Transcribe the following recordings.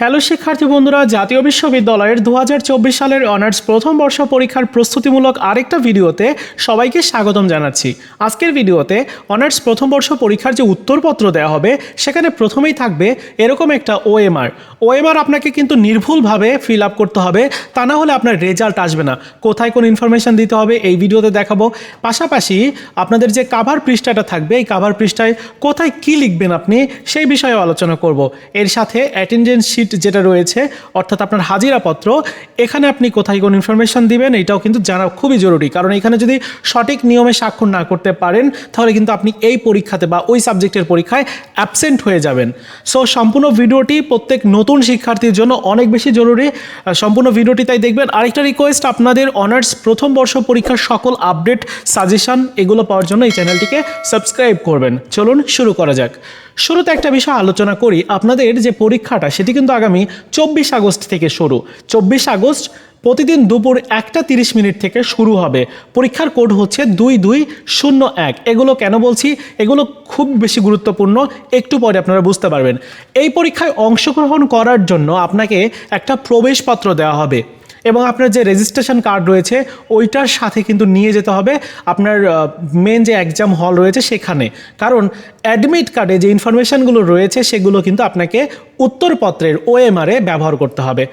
Hello শিক্ষার্থী বন্ধুরা, জাতীয় বিশ্ববিদ্যালয়ের দু হাজার চব্বিশ সালের অনার্স প্রথম বর্ষ পরীক্ষার প্রস্তুতিমূলক আরেকটা ভিডিওতে সবাইকে স্বাগতম জানাচ্ছি। আজকের ভিডিওতে অনার্স প্রথম বর্ষ পরীক্ষার যে উত্তরপত্র দেওয়া হবে, সেখানে প্রথমেই থাকবে এরকম একটা ওএমআর ওএমআর আপনাকে কিন্তু নির্ভুলভাবে ফিল আপ করতে হবে, তা না হলে আপনার রেজাল্ট আসবে না। কোথায় কোন ইনফরমেশন দিতে হবে, এই ভিডিওতে দেখাবো। পাশাপাশি আপনাদের যে কাভার পৃষ্ঠাটা থাকবে, এই কাভার পৃষ্ঠায় কোথায় কি লিখবেন আপনি, সেই বিষয়ে আলোচনা করব। এর সাথে অ্যাটেন্ডেন্স যেটা রয়েছে, অর্থাৎ আপনার হাজিরাপত্র এখানে আপনি কোথায় কোন ইনফরমেশন দিবেন, এটাও কিন্তু জানা খুবই জরুরি। কারণ এখানে যদি সঠিক নিয়মে স্বাক্ষর না করতে পারেন, তাহলে কিন্তু আপনি এই পরীক্ষাতে বা ওই সাবজেক্টের পরীক্ষায় অ্যাবসেন্ট হয়ে যাবেন। সো সম্পূর্ণ ভিডিওটি প্রত্যেক নতুন শিক্ষার্থীর জন্য অনেক বেশি জরুরি। সম্পূর্ণ ভিডিওটি তাই দেখবেন। আরেকটা রিকোয়েস্ট আপনাদের অনার্স প্রথম বর্ষ পরীক্ষার সকল আপডেট সাজেশন এগুলো পাওয়ার জন্য এই চ্যানেলটিকে সাবস্ক্রাইব করবেন। চলুন শুরু করা যাক। শুরুতে একটা বিষয় আলোচনা করি। আপনাদের যে পরীক্ষাটা, সেটি কিন্তু আগামী চব্বিশ আগস্ট থেকে শুরু। চব্বিশ আগস্ট প্রতিদিন দুপুর একটা তিরিশ মিনিট থেকে শুরু হবে। পরীক্ষার কোড হচ্ছে দুই দুই শূন্য এক। এগুলো কেন বলছি? এগুলো খুব বেশি গুরুত্বপূর্ণ। একটু পরে আপনারা বুঝতে পারবেন। এই পরীক্ষায় অংশগ্রহণ করার জন্য আপনাকে একটা প্রবেশপত্র দেওয়া হবে। এবং আপনার যে রেজিস্ট্রেশন কার্ড রয়েছে, ওইটার সাথে কিন্তু নিয়ে যেতে হবে আপনার মেন যে এক্সাম হল রয়েছে সেখানে। কারণ অ্যাডমিট কার্ডে যে ইনফরমেশনগুলো রয়েছে সেগুলো কিন্তু আপনাকে উত্তরপত্রের ওএমআরে ব্যবহার করতে হবে।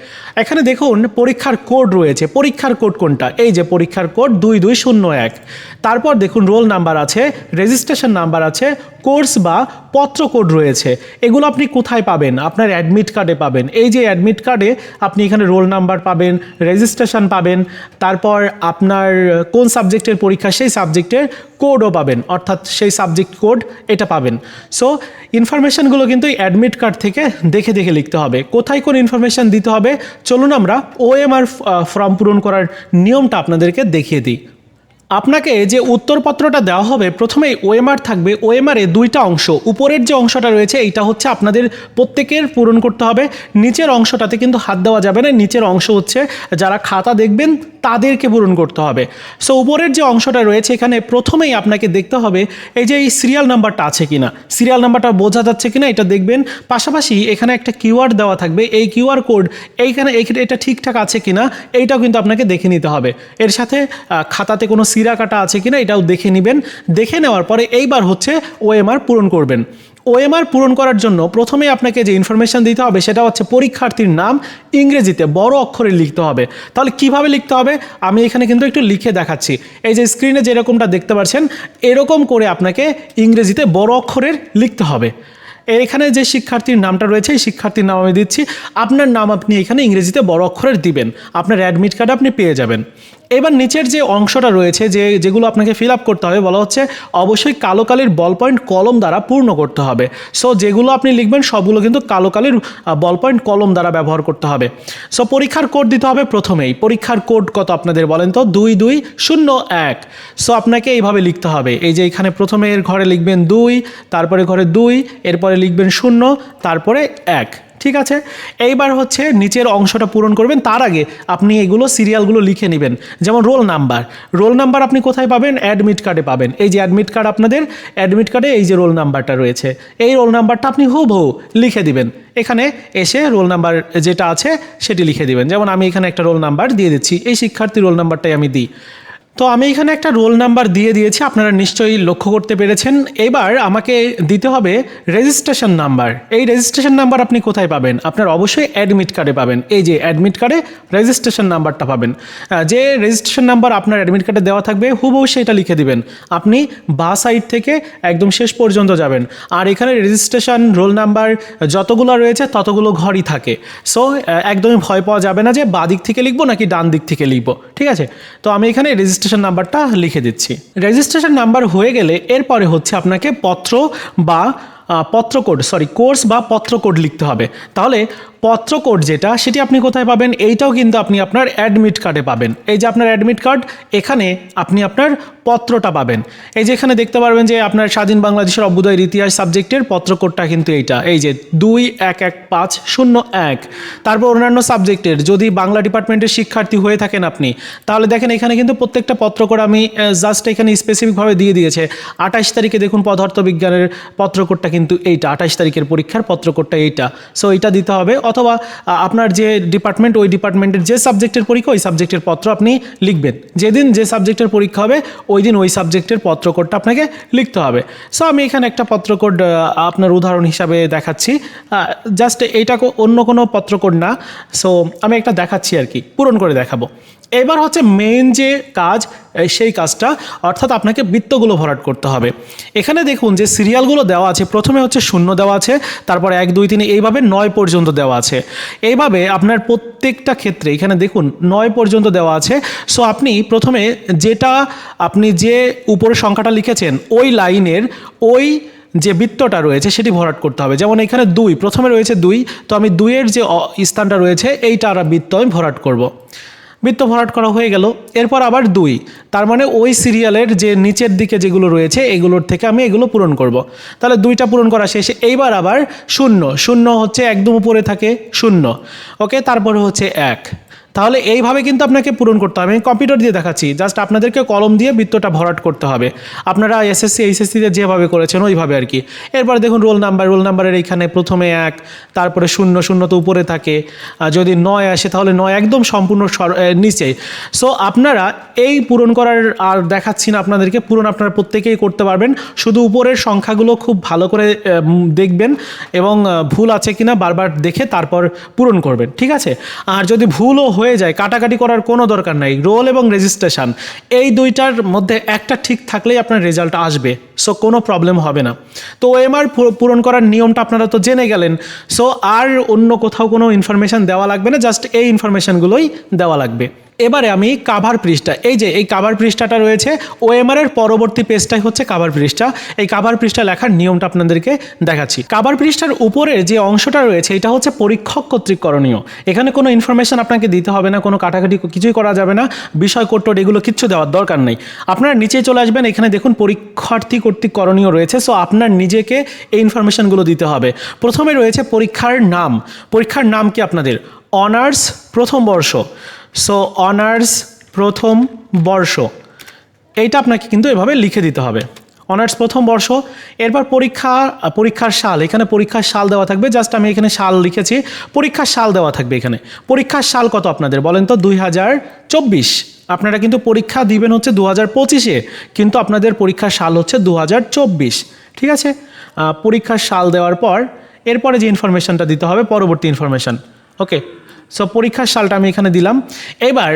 এখানে দেখুন, পরীক্ষার কোড রয়েছে। পরীক্ষার কোড কোনটা? এই যে পরীক্ষার কোড দুই দুই শূন্য এক। তারপর দেখুন রোল নাম্বার আছে রেজিস্ট্রেশন নাম্বার আছে কোর্স বা পত্র কোড রয়েছে। এগুলো আপনি কোথায় পাবেন? আপনার অ্যাডমিট কার্ডে পাবেন। এই যে অ্যাডমিট কার্ডে আপনি এখানে রোল নাম্বার পাবেন রেজিস্ট্রেশন পাবেন, তারপর আপনার কোন সাবজেক্টের পরীক্ষা, সেই সাবজেক্টের কোডও পাবেন, অর্থাৎ সেই সাবজেক্ট কোড এটা পাবেন। সো ইনফরমেশানগুলো কিন্তু অ্যাডমিট কার্ড থেকে দেখে দেখে লিখতে হবে। কোথায় কোন ইনফরমেশান দিতে হবে? চলুন আমরা ওএমআর ফর্ম পূরণ করার নিয়মটা আপনাদেরকে দেখিয়ে দিই। আপনাকে যে উত্তরপত্রটা দেওয়া হবে, প্রথমেই ওএমআর থাকবে। ওএমআরে দুইটা অংশ। উপরের যে অংশটা রয়েছে, এইটা হচ্ছে আপনাদের প্রত্যেকের পূরণ করতে হবে। নিচের অংশটাতে কিন্তু হাত দেওয়া যাবে না। নিচের অংশ হচ্ছে যারা খাতা দেখবেন, তাদেরকে পূরণ করতে হবে। সো উপরের যে অংশটা রয়েছে, এখানে প্রথমেই আপনাকে দেখতে হবে, এই যে এই সিরিয়াল নাম্বারটা আছে কিনা। সিরিয়াল নাম্বারটা বোঝা যাচ্ছে কিনা, এটা দেখবেন। পাশাপাশি এখানে একটা কিউআর দেওয়া থাকবে। এই কিউআর কোড, এইখানে এটা ঠিকঠাক আছে কিনা, এইটাও কিন্তু আপনাকে দেখে নিতে হবে। এর সাথে খাতাতে কোনো সিরা কাটা আছে কিনা এটাও দেখে নেবেন। দেখে নেওয়ার পরে এইবার হচ্ছে ওএমআর পূরণ করবেন। ওএমআর পূরণ করার জন্য প্রথমে আপনাকে যে ইনফরমেশন দিতে হবে সেটা হচ্ছে পরীক্ষার্থীর নাম, ইংরেজিতে বড় অক্ষরে লিখতে হবে। তাহলে কীভাবে লিখতে হবে? আমি এখানে কিন্তু একটু লিখে দেখাচ্ছি। এই যে স্ক্রিনে যেরকমটা দেখতে পাচ্ছেন, এরকম করে আপনাকে ইংরেজিতে বড় অক্ষরের লিখতে হবে। এখানে যে শিক্ষার্থীর নামটা রয়েছে, এই শিক্ষার্থীর নাম আমি দিচ্ছি। আপনার নাম আপনি এখানে ইংরেজিতে বড় অক্ষরের দিবেন। আপনার অ্যাডমিট কার্ড আপনি পেয়ে যাবেন। এবার নিচের যে অংশটা রয়েছে, যে যেগুলো আপনাকে ফিল আপ করতে হবে, বলা হচ্ছে অবশ্যই কালো কালির বল পয়েন্ট কলম দ্বারা পূর্ণ করতে হবে। সো যেগুলো আপনি লিখবেন, সবগুলো কিন্তু কালো কালির বল পয়েন্ট কলম দ্বারা ব্যবহার করতে হবে। সো পরীক্ষার কোড দিতে হবে প্রথমেই। পরীক্ষার কোড কত আপনাদের বলেন তো? দুই দুই, শূন্য, এক। সো আপনাকে এইভাবে লিখতে হবে। এই যে এখানে প্রথমে এর ঘরে লিখবেন দুই, তারপরে ঘরে দুই, এরপরে লিখবেন শূন্য, তারপরে এক। ঠিক আছে? এইবার হচ্ছে নিচের অংশটা পূরণ করবেন। তার আগে আপনি এগুলো সিরিয়ালগুলো লিখে নেবেন। যেমন রোল নাম্বার। রোল নাম্বার আপনি কোথায় পাবেন? অ্যাডমিট কার্ডে পাবেন। এই যে অ্যাডমিট কার্ড আপনাদের, অ্যাডমিট কার্ডে এই যে রোল নাম্বারটা রয়েছে। এই রোল নাম্বারটা আপনি হুবহু লিখে দিবেন। এখানে এসে রোল নাম্বার যেটা আছে, সেটি লিখে দিবেন। যেমন আমি এখানে একটা রোল নাম্বার দিয়ে দিচ্ছি। এই শিক্ষার্থী রোল নাম্বারটাই আমি দিই। তো আমি এখানে একটা রোল নাম্বার দিয়ে দিয়েছি, আপনারা নিশ্চয়ই লক্ষ্য করতে পেরেছেন। এবার আমাকে দিতে হবে রেজিস্ট্রেশন নাম্বার। এই রেজিস্ট্রেশন নাম্বার আপনি কোথায় পাবেন? আপনার অবশ্যই অ্যাডমিট কার্ডে পাবেন। এই যে অ্যাডমিট কার্ডে রেজিস্ট্রেশন নাম্বারটা পাবেন। যে রেজিস্ট্রেশন নাম্বার আপনার অ্যাডমিট কার্ডে দেওয়া থাকবে, হুবহু সেটা লিখে দিবেন। আপনি বা সাইড থেকে একদম শেষ পর্যন্ত যাবেন। আর এখানে রেজিস্ট্রেশন রোল নাম্বার যতগুলো রয়েছে, ততগুলো ঘরই থাকে। সো একদমই ভয় পাওয়া যাবে না যে বা দিক থেকে লিখব নাকি ডান দিক থেকে লিখব। ঠিক আছে? তো আমি এখানে রেজিস্ট্রেশন নাম্বারটা লিখে দিচ্ছি। রেজিস্ট্রেশন নাম্বার হয়ে গেলে এরপরে হচ্ছে আপনাকে পত্র বা পত্র কোড সরি কোর্স বা পত্র কোড লিখতে হবে। তাহলে পত্র কোড যেটা, সেটি আপনি কোথায় পাবেন? এইটাও কিন্তু আপনি আপনার অ্যাডমিট কার্ডে পাবেন। এই যে আপনার অ্যাডমিট কার্ড এখানে আপনি আপনার পত্রটা পাবেন। এই যে এখানে দেখতে পারবেন যে আপনার স্বাধীন বাংলাদেশের অভ্যুদয়ের ইতিহাস সাবজেক্টের পত্র কোডটা কিন্তু এইটা। এই যে দুই, এক এক, পাঁচ, শূন্য, এক। তারপর অন্যান্য সাবজেক্টের যদি বাংলা ডিপার্টমেন্টের শিক্ষার্থী হয়ে থাকেন আপনি, তাহলে দেখেন এখানে কিন্তু প্রত্যেকটা পত্র কোড আমি জাস্ট এখানে স্পেসিফিকভাবে দিয়ে দিয়েছে। আঠাশ তারিখে দেখুন পদার্থ বিজ্ঞানের পত্র কোডটা কিন্তু এইটা, আঠাশ তারিখের পরীক্ষার পত্র কোডটা এইটা। সো এইটা দিতে হবে। অথবা আপনার যে ডিপার্টমেন্ট ওই ডিপার্টমেন্টের যে সাবজেক্টের পরীক্ষা, ওই সাবজেক্টের পত্র আপনি লিখবেন। যেদিন যে সাবজেক্টের পরীক্ষা হবে, ওই দিন ওই সাবজেক্টের পত্রকোডটা আপনাকে লিখতে হবে। সো আমি এখানে একটা পত্রকোড আপনার উদাহরণ হিসাবে দেখাচ্ছি। জাস্ট এইটা অন্য কোনো পত্রকোড না। সো আমি একটা দেখাচ্ছি আর কি, পূরণ করে দেখাবো। এবার হচ্ছে মেন যে কাজ সেই কাজটা, অর্থাৎ আপনাকে বৃত্তগুলো ভরাট করতে হবে। এখানে দেখুন যে সিরিয়ালগুলো দেওয়া আছে, প্রথমে হচ্ছে শূন্য দেওয়া আছে, তারপর এক, দুই, তিন, এইভাবে নয় পর্যন্ত দেওয়া আছে। এইভাবে আপনার প্রত্যেকটা ক্ষেত্রে, এখানে দেখুন নয় পর্যন্ত দেওয়া আছে। সো আপনি প্রথমে যেটা, আপনি যে উপরে সংখ্যাটা লিখেছেন, ওই লাইনের ওই যে বৃত্তটা রয়েছে, সেটি ভরাট করতে হবে। যেমন এখানে দুই, প্রথমে রয়েছে দুই, তো আমি দুইয়ের যে স্থানটা রয়েছে, এইটা আর বৃত্ত আমি ভরাট করব। বৃত্ত ভরাট করা হয়ে গেল। এরপর আবার দুই। তার মানে ওই সিরিয়ালের যে নিচের দিকে যেগুলো রয়েছে, এগুলোর থেকে আমি এগুলো পূরণ করব। তাহলে দুইটা পূরণ করা শেষে। এইবার আবার শূন্য। শূন্য হচ্ছে একদম উপরে থাকে শূন্য। ওকে, তারপরে হচ্ছে এক। তাহলে এইভাবে কিন্তু আপনাকে পূরণ করতে হবে। আমি কম্পিউটার দিয়ে দেখাচ্ছি। জাস্ট আপনাদেরকে কলম দিয়ে বৃত্তটা ভরাট করতে হবে। আপনারা এসএসসি এইচএসসিতে যেভাবে করেছেন, ওইভাবে আর কি। এরপর দেখুন রোল নাম্বার রোল নাম্বারের এইখানে প্রথমে এক, তারপরে শূন্য শূন্য তো উপরে থাকে। যদি নয় আসে, তাহলে নয় একদম সম্পূর্ণ নিচে। সো আপনারা এই পূরণ করার আর দেখাচ্ছি না আপনাদেরকে। পূরণ আপনারা প্রত্যেকেই করতে পারবেন। শুধু উপরের সংখ্যাগুলো খুব ভালো করে দেখবেন এবং ভুল আছে কিনা বারবার দেখে তারপর পূরণ করবেন। ঠিক আছে? আর যদি ভুলও হয়ে যায়, কাটাকাটি করার কোনো দরকার নাই, রোল এবং রেজিস্ট্রেশন, এই দুইটার মধ্যে একটা ঠিক থাকলেই আপনার রেজাল্ট আসবে, সো কোনো প্রবলেম হবে না। তো ওএমআর পূরণ করার নিয়মটা আপনারা তো জেনে গেলেন, সো আর অন্য কোথাও কোনো ইনফরমেশান দেওয়া লাগবে না জাস্ট এই ইনফরমেশানগুলোই দেওয়া লাগবে। এবারে আমি কাভার পৃষ্ঠা, এই যে এই কাভার পৃষ্ঠাটা রয়েছে ওএমআর এর পরবর্তী পেজটাই হচ্ছে কাভার পৃষ্ঠা। এই কাভার পৃষ্ঠা লেখার নিয়মটা আপনাদেরকে দেখাচ্ছি। কাভার পৃষ্ঠার উপরের যে অংশটা রয়েছে, এটা হচ্ছে পরীক্ষক কর্তৃক করণীয়। এখানে কোনো ইনফরমেশন আপনাকে দিতে হবে না, কোনো কাটাকাটি কিছুই করা যাবে না, বিষয় কোড টোড এগুলো কিচ্ছু দেওয়ার দরকার নেই। আপনারা নিচে চলে আসবেন, এখানে দেখুন পরীক্ষার্থী কর্তৃক করণীয় রয়েছে সো আপনার নিজেকে এই ইনফরমেশনগুলো দিতে হবে। প্রথমে রয়েছে পরীক্ষার নাম। পরীক্ষার নাম কি আপনাদের? অনার্স প্রথম বর্ষ। সো অনার্স প্রথম বর্ষ। এইটা আপনাকে কিন্তু এভাবে লিখে দিতে হবে। অনার্স প্রথম বর্ষ। এরপর পরীক্ষা, পরীক্ষার সাল। এখানে পরীক্ষার সাল দেওয়া থাকবে। জাস্ট আমি এখানে সাল লিখেছি। পরীক্ষার সাল দেওয়া থাকবে এখানে। পরীক্ষার সাল কত আপনাদের? বলেন তো, দুই হাজার চব্বিশ। আপনারা কিন্তু পরীক্ষা দিবেন হচ্ছে দু হাজার পঁচিশে। কিন্তু আপনাদের পরীক্ষার সাল হচ্ছে দু হাজার চব্বিশ। ঠিক আছে? পরীক্ষার সাল দেওয়ার পর, এরপরে যে ইনফরমেশনটা দিতে হবে, পরবর্তী ইনফরমেশন ওকে সো পরীক্ষার সালটা আমি এখানে দিলাম। এবার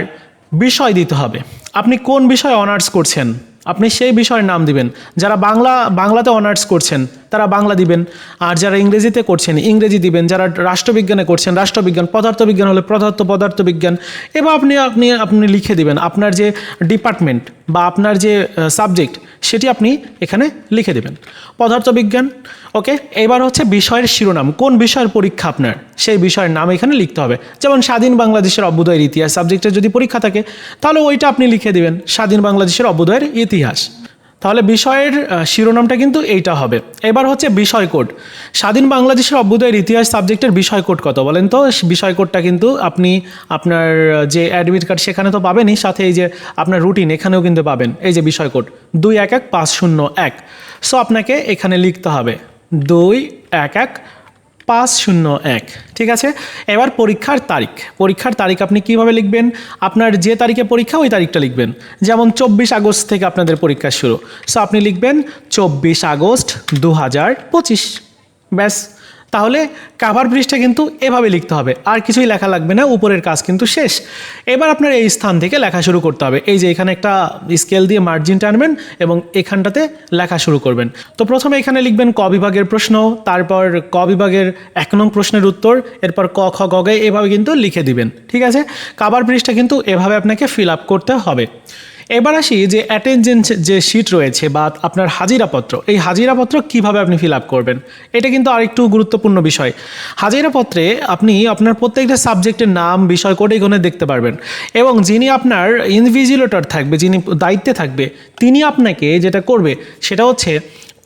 বিষয় দিতে হবে। আপনি কোন বিষয়ে অনার্স করছেন? আপনি সেই বিষয়ের নাম দিবেন। যারা বাংলা, বাংলাতে অনার্স করছেন, তারা বাংলা দিবেন। আর যারা ইংরেজিতে করছেন, ইংরেজি দিবেন। যারা রাষ্ট্রবিজ্ঞানে করছেন, রাষ্ট্রবিজ্ঞান, পদার্থবিজ্ঞান হলে পদার্থ, পদার্থবিজ্ঞান। এবার আপনি আপনি আপনি লিখে দিবেন। আপনার যে ডিপার্টমেন্ট বা আপনার যে সাবজেক্ট সেটি আপনি এখানে লিখে দেবেন। পদার্থবিজ্ঞান, ওকে? এবার হচ্ছে বিষয়ের শিরোনাম। কোন বিষয়ের পরীক্ষা আপনার? সেই বিষয়ের নাম এখানে লিখতে হবে। যেমন স্বাধীন বাংলাদেশের অভ্যুদয়ের ইতিহাস সাবজেক্টে যদি পরীক্ষা থাকে, তাহলে ওইটা আপনি লিখে দেবেন, স্বাধীন বাংলাদেশের অভ্যুদয়ের ইতিহাস। তাহলে বিষয়ের শিরোনামটা কিন্তু এইটা হবে। এবার হচ্ছে বিষয় কোড। স্বাধীন বাংলাদেশের অভ্যুদয়ের ইতিহাস সাবজেক্টের বিষয় কোড কত বলেন তো? বিষয় কোডটা কিন্তু আপনি, আপনার যে অ্যাডমিট কার্ড সেখানে তো পাবেনই, সাথে এই যে আপনার রুটিন এখানেও কিন্তু পাবেন। এই যে বিষয় কোড। দুই এক এক পাঁচ শূন্য এক। সো আপনাকে এখানে লিখতে হবে। দুই এক এক পাঁচ শূন্য এক, ঠিক আছে? এবার পরীক্ষার তারিখ। পরীক্ষার তারিখ আপনি কীভাবে লিখবেন? আপনার যে তারিখে পরীক্ষা, ওই তারিখটা লিখবেন। যেমন চব্বিশ আগস্ট থেকে আপনাদের পরীক্ষা শুরু। সো আপনি লিখবেন চব্বিশ আগস্ট দু হাজার পঁচিশ। ব্যাস। তাহলে কাভার ব্রিজটা কিন্তু এভাবে লিখতে হবে। আর কিছুই লেখা লাগবে না, উপরের কাজ কিন্তু শেষ। এবার আপনার এই স্থান থেকে লেখা শুরু করতে হবে। এই যে এখানে একটা স্কেল দিয়ে মার্জিন টানবেন এবং এখানটাতে লেখা শুরু করবেন। তো প্রথমে এখানে লিখবেন ক বিভাগের প্রশ্ন, তারপর ক বিভাগের এক নং প্রশ্নের উত্তর, এরপর ক, খ, গ গ, এভাবে কিন্তু লিখে দিবেন। ঠিক আছে? কাভার ব্রিজটা কিন্তু এভাবে আপনাকে ফিল আপ করতে হবে। এবার আসি যে অ্যাটেন্ডেন্স যে শিট রয়েছে বা আপনার হাজিরাপত্র, এই হাজিরাপত্র কীভাবে আপনি ফিল আপ করবেন? এটা কিন্তু আরেকটু গুরুত্বপূর্ণ বিষয়। হাজিরাপত্রে আপনি আপনার প্রত্যেকটা সাবজেক্টের নাম, বিষয় কোড এখানে দেখতে পারবেন এবং যিনি আপনার ইনভিজিলেটর থাকবে, যিনি দায়িত্বে থাকবে, তিনি আপনাকে যেটা করবে সেটা হচ্ছে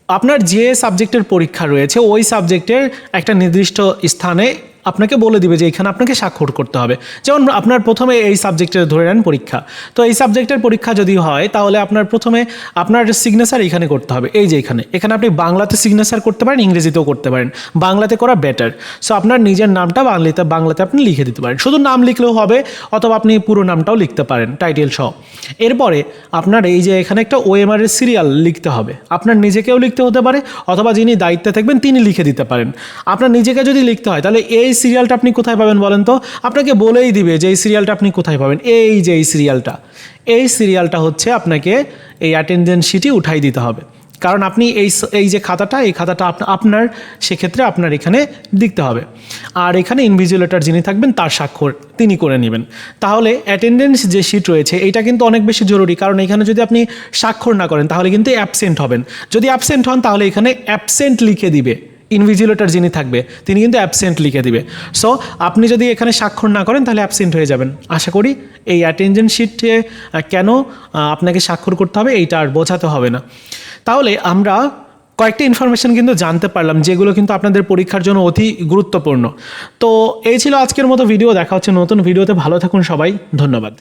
আপনার যে সাবজেক্টের পরীক্ষা রয়েছে, ওই সাবজেক্টের একটা নির্দিষ্ট স্থানে আপনাকে বলে দিবে যে এখানে আপনাকে স্বাক্ষর করতে হবে। যেমন আপনার প্রথমে এই সাবজেক্টের ধরে নেন পরীক্ষা। তো এই সাবজেক্টের পরীক্ষা যদি হয়, তাহলে আপনার প্রথমে আপনার সিগনেচার এখানে করতে হবে। এই যে এখানে। এখানে আপনি বাংলাতে সিগনেচার করতে পারেন, ইংরেজিতেও করতে পারেন। বাংলাতে করা বেটার সো আপনার নিজের নামটা বাংলাতে বাংলাতে আপনি লিখে দিতে পারেন। শুধু নাম লিখলেও হবে, অথবা আপনি পুরো নামটাও লিখতে পারেন টাইটেল সহ। এরপরে আপনার এই যে এখানে একটা ওএমআর এর সিরিয়াল লিখতে হবে। আপনার নিজেকেও লিখতে হতে পারে, অথবা যিনি দায়িত্বে থাকবেন, তিনি লিখে দিতে পারেন। আপনার নিজেকে যদি লিখতে হয়, তাহলে এই সিরিয়ালটা আপনি কোথায় পাবেন বলেন তো? আপনাকে বলেই দিবে যে এই সিরিয়ালটা আপনি কোথায় পাবেন। এই যে এই সিরিয়ালটা এই সিরিয়ালটা হচ্ছে আপনাকে এই অ্যাটেন্ডেন্স শিটই উঠাই দিতে হবে। কারণ আপনি এই এই যে খাতাটা, এই খাতাটা আপনার, সেক্ষেত্রে আপনার এখানে লিখতে হবে। আর এখানে ইনভিজিলেটর যিনি থাকবেন, তার স্বাক্ষর তিনি করে নেবেন। তাহলে অ্যাটেন্ডেন্স যে শিট রয়েছে এটা কিন্তু অনেক বেশি জরুরি। কারণ এখানে যদি আপনি স্বাক্ষর না করেন, তাহলে কিন্তু অ্যাবসেন্ট হবেন। যদি অ্যাবসেন্ট হন, তাহলে এখানে অ্যাবসেন্ট লিখে দিবে। ইনভিজিলেটর যিনি থাকবে, তিনি কিন্তু অ্যাবসেন্ট লিখে দিবে। সো আপনি যদি এখানে স্বাক্ষর না করেন, তাহলে অ্যাবসেন্ট হয়ে যাবেন। আশা করি এই অ্যাটেন্ডেন্স শিটে কেন আপনাকে স্বাক্ষর করতে হবে, এইটা আর বোঝাতে হবে না। তাহলে আমরা কয়েকটা ইনফরমেশন কিন্তু জানতে পারলাম, যেগুলো কিন্তু আপনাদের পরীক্ষার জন্য অতি গুরুত্বপূর্ণ। তো, এই ছিল আজকের মতো ভিডিও দেখা হচ্ছে নতুন ভিডিওতে ভালো থাকুন সবাই, ধন্যবাদ।